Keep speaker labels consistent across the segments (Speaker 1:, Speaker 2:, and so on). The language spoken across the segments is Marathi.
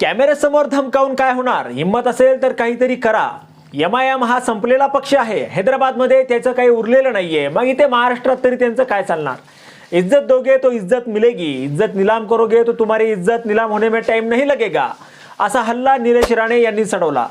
Speaker 1: कॅमेऱ्यासमोर धमकावून काय होणार? हिंमत असेल तर काहीतरी करा. एम आय एम हा संपलेला पक्ष आहे. हैदराबादमध्ये त्याचं काही उरलेलं नाहीये. मग इथे महाराष्ट्रात तरी त्यांचं काय चालणार? इज्जत दोगे तो इज्जत मिलेगी. इज्जत निलाम करोगे तो तुम्हारी इज्जत निलाम होने में टाइम नहीं लगेगा. असा हल्ला निलेश राणे यांनी चढवला.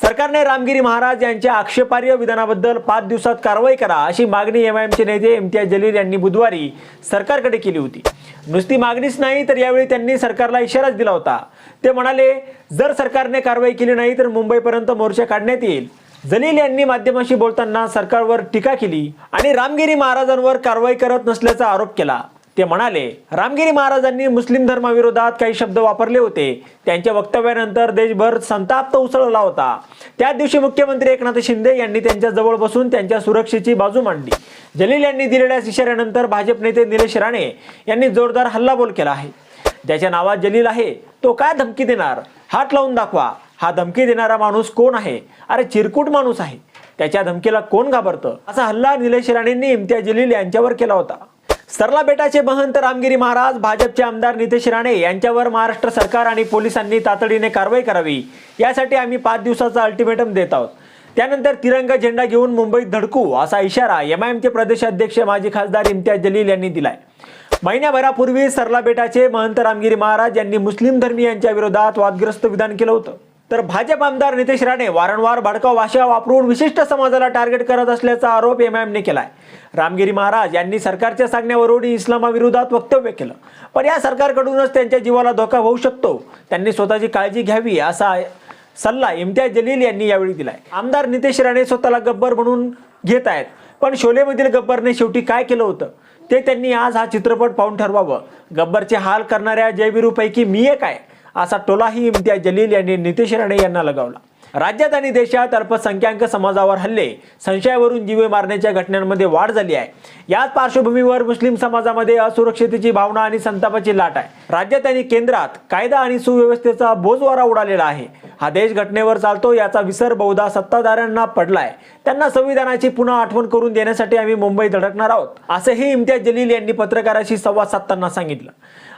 Speaker 1: सरकारने रामगिरी महाराज यांच्या आक्षेपार्ह विधानाबद्दल पाच दिवसात कारवाई करा अशी मागणी एम आय एमचे नेते इम्तियाज जलील यांनी बुधवारी सरकारकडे केली होती. नुसती मागणीच नाही तर यावेळी त्यांनी सरकारला इशाराच दिला होता. ते म्हणाले जर सरकारने कारवाई केली नाही तर मुंबईपर्यंत मोर्चा काढण्यात येईल. जलील यांनी माध्यमांशी बोलताना सरकारवर टीका केली आणि रामगिरी महाराजांवर कारवाई करत नसल्याचा आरोप केला. ते म्हणाले रामगिरी महाराजांनी मुस्लिम धर्माविरोधात काही शब्द वापरले होते. त्यांच्या वक्तव्यानंतर देशभर संताप उसळला होता. त्या दिवशी मुख्यमंत्री एकनाथ शिंदे यांनी त्यांच्या जवळ बसून त्यांच्या सुरक्षेची बाजू मांडली. जलील यांनी दिलेल्या इशाऱ्यानंतर भाजप नेते निलेश राणे यांनी जोरदार हल्लाबोल केला आहे. ज्याच्या नावात जलील आहे तो काय धमकी देणार? हात लावून दाखवा. हा धमकी देणारा माणूस कोण आहे? अरे चिरकूट माणूस आहे. त्याच्या धमकीला कोण घाबरतं? असा हल्ला निलेश राणेंनी इम्तियाज जलील यांच्यावर केला होता. सरला बेटाचे महंत रामगिरी महाराज भाजपचे आमदार नितेश राणे यांच्यावर महाराष्ट्र सरकार आणि पोलिसांनी तातडीने कारवाई करावी. यासाठी आम्ही पाच दिवसाचा अल्टिमेटम देत आहोत. त्यानंतर तिरंगा झेंडा घेऊन मुंबईत धडकू असा इशारा एमआयएमचे प्रदेशाध्यक्ष माजी खासदार इम्तियाज जलील यांनी दिलाय. महिन्याभरापूर्वी सरला बेटाचे महंत रामगिरी महाराज यांनी मुस्लिम धर्मीयांच्या विरोधात वादग्रस्त विधान केलं होतं. तर भाजप आमदार नितेश राणे वारंवार भडकाव भाषा वापरून विशिष्ट समाजाला टार्गेट करत असल्याचा आरोप एमआयएमने केलाय रामगिरी महाराज यांनी सरकारच्या सांगण्यावरून इस्लामाविरोधात वक्तव्य केलं. पण या सरकारकडूनच त्यांच्या जीवाला धोका होऊ शकतो. त्यांनी स्वतःची काळजी घ्यावी असा सल्ला इम्तियाज जलील यांनी यावेळी दिलाय. आमदार नितेश राणे स्वतःला गब्बर म्हणून घेत आहेत. पण शोलेमधील गब्बरने शेवटी काय केलं होतं? ते त्यांनी आज हा चित्रपट पाहून ठरवावं. गब्बरचे हाल करणाऱ्या जयवीरूपैकी मी एक आहे. असा टोलाही इम्तियाज जलील यांनी नितेश राणे यांना लगावला. राज्यात आणि देशात अल्पसंख्याक समाजावर हल्ले संशयावरून जीवे मारण्याच्या घटनांमध्ये वाढ झाली आहे. याच पार्श्वभूमीवर मुस्लिम समाजामध्ये असुरक्षितेची भावना आणि संतापाची लाट आहे. राज्यात आणि केंद्रात कायदा आणि सुव्यवस्थेचा बोजवारा उडालेला आहे. हा देश घटनेवर चालतो याचा विसर बहुधा सत्ताधाऱ्यांना पडलाय. त्यांना संविधानाची पुन्हा आठवण करून देण्यासाठी आम्ही मुंबई धडकणार आहोत असंही इम्तियाज जलील यांनी पत्रकाराशी संवाद साधताना सांगितलं.